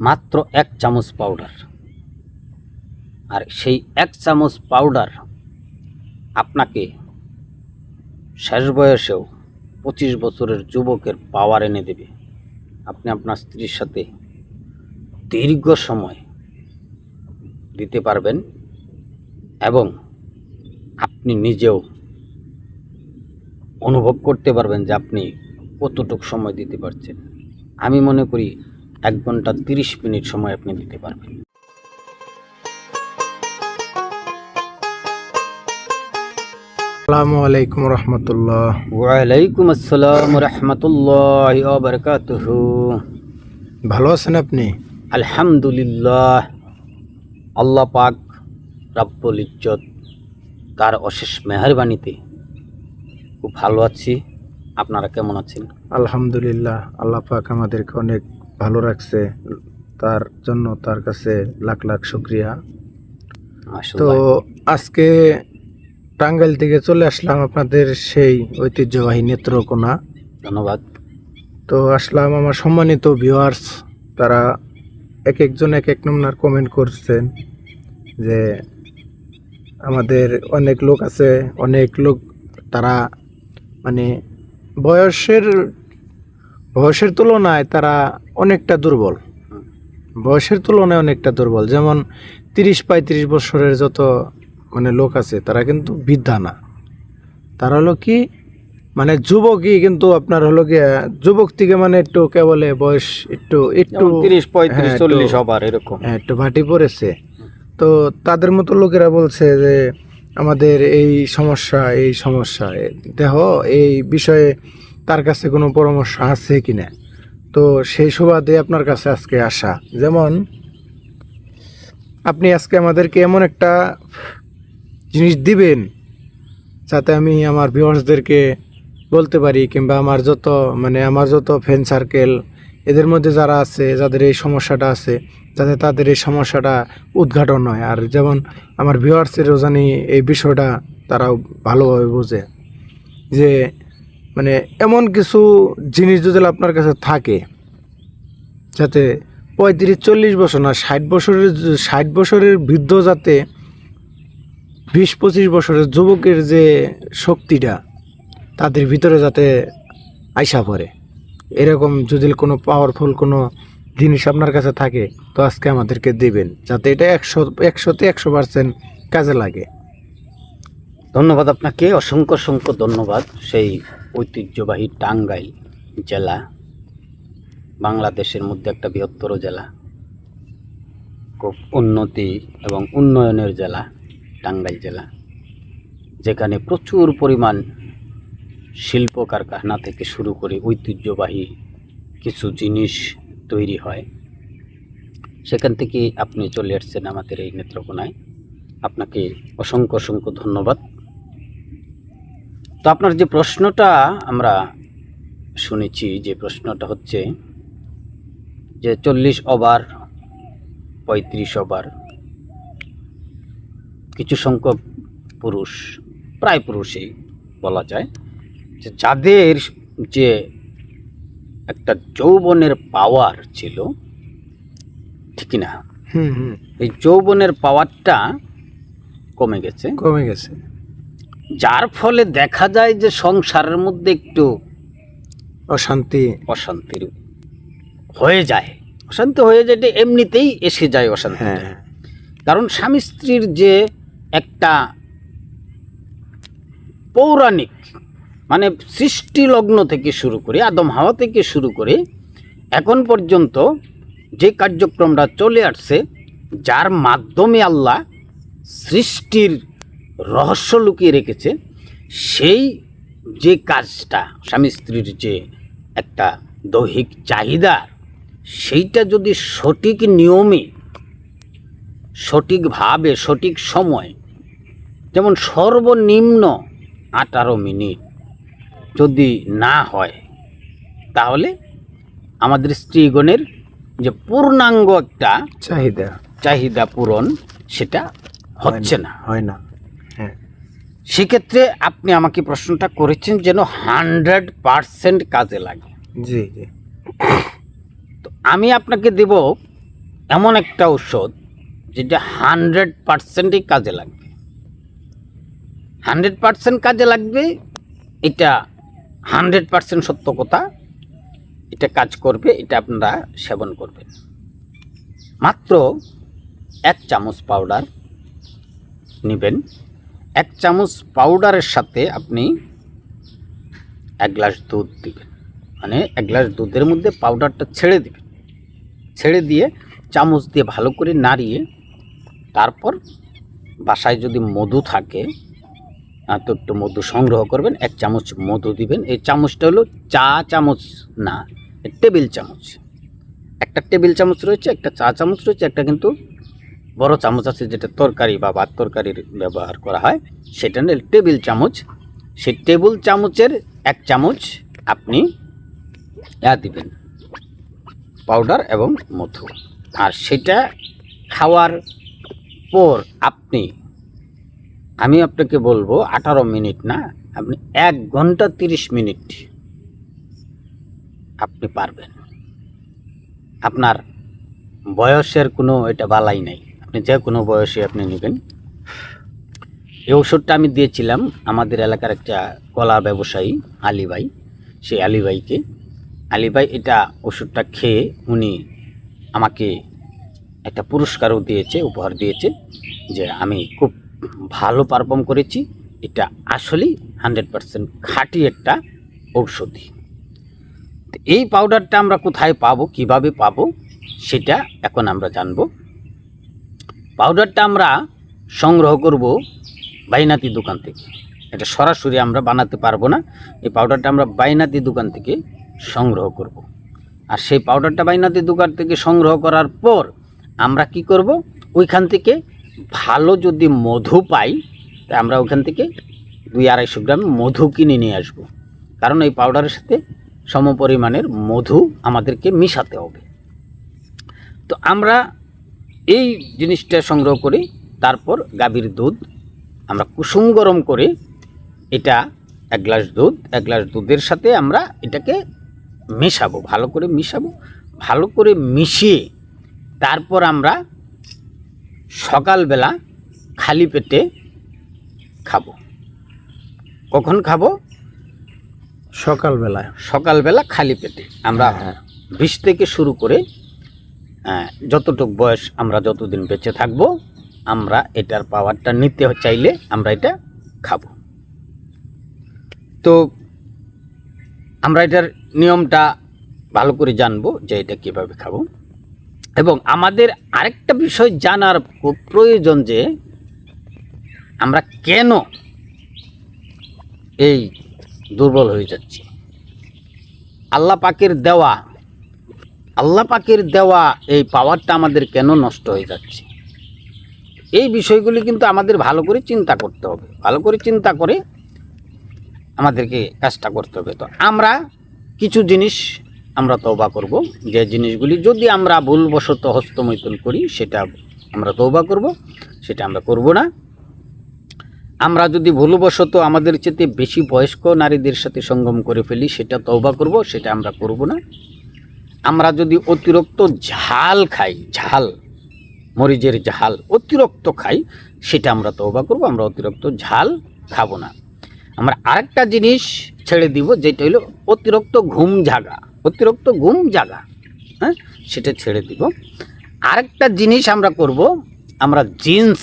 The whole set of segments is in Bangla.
মাত্র এক চামচ পাউডার আর সেই এক চামচ পাউডার আপনাকে শেষ বয়সেও পঁচিশ বছরের যুবকের পাওয়ার এনে দেবে। আপনি আপনার স্ত্রীর সাথে দীর্ঘ সময় দিতে পারবেন এবং আপনি নিজেও অনুভব করতে পারবেন যে আপনি কতটুকু সময় দিতে পারছেন। আমি মনে করি এক ঘণ্টা তিরিশ মিনিট সময় আপনি দিতে পারবেন। আসসালামু আলাইকুম রহমতুল্লাহ ওয়ালাইকুম আসসালাম রহমতুল্লাহ ভালো আছেন আপনি? আলহামদুলিল্লাহ। আল্লাহ পাক রাব্বুল ইজ্জত তার অশেষ মেহরবানিতে খুব ভালো আছি। আপনারা কেমন আছেন? আলহামদুলিল্লাহ আল্লাহ পাক আমাদেরকে অনেক ভালো রাখছে তার জন্য তার কাছে লাখ লাখ শুক্রিয়া। তো আজকে টাঙ্গাইল থেকে চলে আসলাম আপনাদের সেই ঐতিহ্যবাহী নেত্রকোনা। ধন্যবাদ। তো আসলাম আমার সম্মানিত ভিউয়ার্স তারা এক একজন এক এক নমুনার কমেন্ট করছেন যে আমাদের অনেক লোক আছে অনেক লোক তারা মানে বয়সের বয়সের তুলনায় তারা অনেকটা দুর্বল। বয়সের তুলনায় অনেকটা দুর্বল। যেমন তিরিশ পঁয়ত্রিশ বছরের যত মানে লোক আছে তারা কিন্তু বৃদ্ধা না। তারা হলো কি মানে যুবকই কিন্তু আপনার হলো কি যুবক থেকে মানে একটু কেবলে বয়স একটু একটু তিরিশ পঁয়ত্রিশ হ্যাঁ, চল্লিশ সবার এরকম। হ্যাঁ, একটু ভাটি পড়েছে। তো তাদের মতো লোকেরা বলছে যে আমাদের এই সমস্যা এই সমস্যা দেহ এই বিষয়ে তার কাছে কোনো পরামর্শ আছে কি না তো সেই সুবাদে আপনার কাছে আজকে আসা। যেমন, আপনি আজকে আমাদেরকে এমন একটা জিনিস দিবেন, যাতে আমি আমার ভিউয়ার্সদেরকে বলতে পারি, কিংবা আমার যত মানে আমার যত ফ্রেন্ড সার্কেল এদের মধ্যে যারা আছে, যাদের এই সমস্যাটা আছে, যাতে তাদের এই সমস্যাটা উদ্ঘাটন হয়। আর যেমন, আমার ভিউয়ার্সেরও জানি এই বিষয়টা তারাও ভালোভাবে বোঝে, যে মানে এমন কিছু জিনিস যদি আপনার কাছে থাকে, যাতে পঁয়ত্রিশ, চল্লিশ বছর না, ষাট বছরের ষাট বছরের বৃদ্ধ যাতে বিশ, পঁচিশ বছরের যুবকের যে শক্তিটা, তাদের ভিতরে যাতে আইসা পড়ে। এরকম যদি কোনো পাওয়ারফুল কোনো জিনিস আপনার কাছে থাকে, তো আজকে আমাদেরকে দেবেন, যাতে এটা একশো, একশোতে একশো পার্সেন্ট কাজে লাগে। ধন্যবাদ আপনাকে, অসংখ্য অসংখ্য ধন্যবাদ সেই ঐতিহ্যবাহী টাঙ্গাইল জেলা, বাংলাদেশের মধ্যে একটা বৃহত্তর জেলা। খুব উন্নতি এবং উন্নয়নের জেলা টাঙ্গাইল জেলা, যেখানে প্রচুর পরিমাণ শিল্প কারখানা থেকে শুরু করে ঐতিহ্যবাহী কিছু জিনিস তৈরি হয়। সেখান থেকে আপনি চলে আসছেন আমাদের এই নেত্রকোনায়। আপনাকে অসংখ্য অসংখ্য ধন্যবাদ। তো আপনার যে প্রশ্নটা আমরা শুনেছি যে প্রশ্নটা হচ্ছে যে চল্লিশ ওভার পঁয়ত্রিশ ওভার কিছু সংখ্যক পুরুষ প্রায় পুরুষই বলা যায় যে যাদের যে একটা যৌবনের পাওয়ার ছিল ঠিক না হুম হুম। এই যৌবনের পাওয়ারটা কমে গেছে। কমে গেছে। যার ফলে দেখা যায় যে সংসারের মধ্যে একটু অশান্তি। অশান্তির হয়ে যায়। অশান্তি হয়ে যায় এটা এমনিতেই এসে যায় অশান্তি। হ্যাঁ। কারণ স্বামী স্ত্রীর যে একটা পৌরাণিক মানে সৃষ্টি লগ্ন থেকে শুরু করে আদম হাওয়া থেকে শুরু করে এখন পর্যন্ত যে কার্যক্রমটা চলে আসছে যার মাধ্যমে আল্লাহ সৃষ্টির রহস্য লুকিয়ে রেখেছে সেই যে কাজটা স্বামী স্ত্রীর যে একটা দৈহিক চাহিদা সেইটা যদি সঠিক নিয়মে সঠিকভাবে সঠিক সময় যেমন সর্বনিম্ন আঠারো মিনিট যদি না হয় তাহলে আমাদের স্ত্রীগণের যে পূর্ণাঙ্গ একটা চাহিদা। চাহিদা পূরণ সেটা হচ্ছে না। হয় না। সেক্ষেত্রে আপনি আমাকে প্রশ্নটা করেছেন যেন হান্ড্রেড পারসেন্ট কাজে লাগে। জি জি। তো আমি আপনাকে দেব এমন একটা ঔষধ যেটা হান্ড্রেড পার্সেন্টই কাজে লাগবে। হান্ড্রেড পার্সেন্ট কাজে লাগবে এটা হান্ড্রেড পার্সেন্ট সত্য কথা এটা কাজ করবে এটা আপনারা সেবন করবেন। মাত্র এক চামচ পাউডার নেবেন। এক চামচ পাউডারের সাথে আপনি এক গ্লাস দুধ দিবেন। মানে এক গ্লাস দুধের মধ্যে পাউডারটা ছেড়ে দিবেন। ছেড়ে দিয়ে চামচ দিয়ে ভালো করে নাড়িয়ে তারপর বাসায় যদি মধু থাকে আহ, তো একটু মধু সংগ্রহ করবেন এক চামচ মধু দিবেন। এই চামচটা হলো চা চামচ না টেবিল চামচ। একটা টেবিল চামচ রয়েছে একটা চা চামচ রয়েছে একটা কিন্তু বড় চামচ আছে যেটা তরকারি বা ভাত তরকারির ব্যবহার করা হয়, সেটা টেবিল চামচ। সেই টেবিল চামচের এক চামচ আপনি ইয়া দিবেন, পাউডার এবং মধু। আর সেটা খাওয়ার পর আপনি, আমি আপনাকে বলব আঠারো মিনিট না, আপনি এক ঘণ্টা তিরিশ মিনিট আপনি পারবেন। আপনার বয়সের কোনো এটা বালাই নাই। আপনি যে কোনো বয়সে আপনি নেবেন। এই ওষুধটা আমি দিয়েছিলাম আমাদের এলাকার একটা কলা ব্যবসায়ী, আলী ভাই। সেই আলী ভাইকে। আলী এটা ওষুধটা খেয়ে উনি আমাকে একটা পুরস্কারও দিয়েছে, উপহার দিয়েছে যে আমি খুব ভালো পারফর্ম করেছি। এটা আসলেই হান্ড্রেড পারসেন্ট খাঁটি একটা ঔষধি। এই পাউডারটা আমরা কোথায় পাবো, কীভাবে পাবো, সেটা এখন আমরা জানব। পাউডারটা আমরা সংগ্রহ করব বাইনাতি দোকান থেকে। এটা সরাসরি আমরা বানাতে পারব না। এই পাউডারটা আমরা বাইনাতি দোকান থেকে সংগ্রহ করব। আর সেই পাউডারটা বাইনাতি দোকান থেকে সংগ্রহ করার পর আমরা কি করব? ওইখান থেকে ভালো যদি মধু পাই, তা আমরা ওইখান থেকে দুই আড়াইশো গ্রাম মধু কিনে নিয়ে আসব। কারণ এই পাউডারের সাথে সমপরিমাণের মধু আমাদেরকে মিশাতে হবে। তো আমরা এই জিনিসটা সংগ্রহ করি তারপর গাভীর দুধ আমরা কুসুম গরম করে এটা এক গ্লাস দুধ এক গ্লাস দুধের সাথে আমরা এটাকে মেশাবো ভালো করে মিশাবো ভালো করে মিশিয়ে তারপর আমরা সকালবেলা খালি পেটে খাব। কখন খাব? সকালবেলা সকালবেলা খালি পেটে। আমরা বিশ থেকে শুরু করে যতটুক বয়স আমরা যতদিন বেঁচে থাকব, আমরা এটার পাওয়ারটা নিতে চাইলে আমরা এটা খাব। তো আমরা এটার নিয়মটা ভালো করে জানব যে এটা কীভাবে খাব। এবং আমাদের আরেকটা বিষয় জানার খুব প্রয়োজন যে আমরা কেন এই দুর্বল হয়ে যাচ্ছি। আল্লাহ পাকের দেওয়া আল্লাহ পাকের দেওয়া এই পাওয়ারটা আমাদের কেন নষ্ট হয়ে যাচ্ছে? এই বিষয়গুলি কিন্তু আমাদের ভালো করে চিন্তা করতে হবে। ভালো করে চিন্তা করে আমাদেরকে কাজটা করতে হবে। তো আমরা কিছু জিনিস আমরা তৌবা করব। যে জিনিসগুলি যদি আমরা ভুলবশত হস্তমৈথুন করি, সেটা আমরা তৌবা করব, সেটা আমরা করব না। আমরা যদি ভুলবশত আমাদের চেয়ে বেশি বয়স্ক নারীদের সাথে সঙ্গম করে ফেলি, সেটা তৌবা করব, সেটা আমরা করব না। আমরা যদি অতিরিক্ত ঝাল খাই, ঝাল, মরিচের ঝাল অতিরিক্ত খাই, সেটা আমরা তৌবা করব, আমরা অতিরিক্ত ঝাল খাব না। আমরা আরেকটা জিনিস ছেড়ে দিব, যেটা হলো অতিরিক্ত ঘুম জাগা, অতিরিক্ত ঘুম জাগা হ্যাঁ? সেটা ছেড়ে দিব। আরেকটা জিনিস আমরা করব, আমরা জিন্স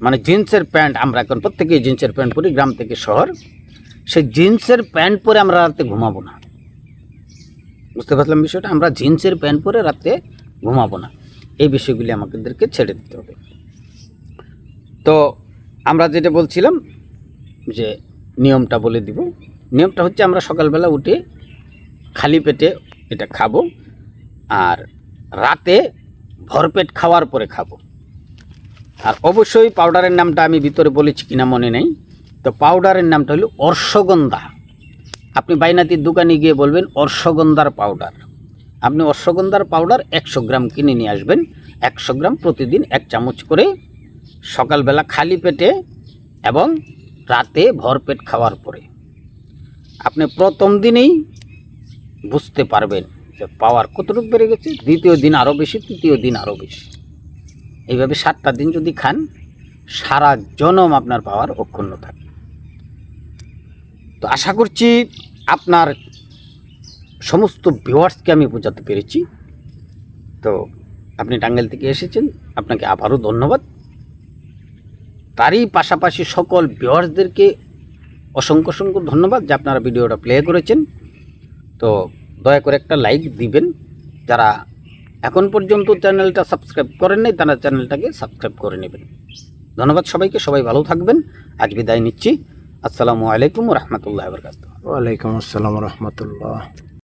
মানে জিন্সের প্যান্ট, আমরা এখন প্রত্যেকেই জিন্সের প্যান্ট পরি, গ্রাম থেকে শহর। সেই জিন্সের প্যান্ট পরে আমরা রাতে ঘুমাবো না। বুঝতে পারলাম বিষয়টা? আমরা জিন্সের প্যান্ট পরে রাতে ঘুমাবো না। এই বিষয়গুলি আমাদেরকে ছেড়ে দিতে হবে। তো আমরা যেটা বলছিলাম যে নিয়মটা বলে দিব। নিয়মটা হচ্ছে আমরা সকালবেলা উঠে খালি পেটে এটা খাব আর রাতে ভরপেট খাওয়ার পরে খাব। আর অবশ্যই পাউডারের নামটা আমি ভিতরে বলেছি কিনা মনে নেই। তো পাউডারের নামটা হলো অর্শগন্ধা। আপনি বাইনাতির দোকানে গিয়ে বলবেন অর্শগন্ধার পাউডার। আপনি অর্শগন্ধার পাউডার একশো গ্রাম কিনে নিয়ে আসবেন, একশো গ্রাম প্রতিদিন এক চামচ করে সকালবেলা খালি পেটে এবং রাতে ভরপেট খাওয়ার পরে। আপনি প্রথম দিনেই বুঝতে পারবেন যে পাওয়ার কতটুকু বেড়ে গেছে, দ্বিতীয় দিন আরও বেশি, তৃতীয় দিন আরও বেশি। এইভাবে সাতটা দিন যদি খান, সারা জনম আপনার পাওয়ার অক্ষুণ্ণ থাকে। তো আশা করছি আপনার সমস্ত ভিউয়ার্সকে আমি বোঝাতে পেরেছি। তো আপনি টাঙ্গাইল থেকে এসেছেন, আপনাকে আবারও ধন্যবাদ। তারই পাশাপাশি সকল ভিউয়ার্সদেরকে অসংখ্য অসংখ্য ধন্যবাদ যে আপনারা ভিডিওটা প্লে করেছেন। তো দয়া করে একটা লাইক দিবেন। যারা এখন পর্যন্ত চ্যানেলটা সাবস্ক্রাইব করেন নাই, তারা চ্যানেলটাকে সাবস্ক্রাইব করে নেবেন। ধন্যবাদ সবাইকে, সবাই ভালো থাকবেন। আজ বিদায় নিচ্ছি। আসসালামু আলাইকুম রহমতুল্লাহ বরকাত ওয়ালাইকুম আসসালাম রহমতুল্লাহ।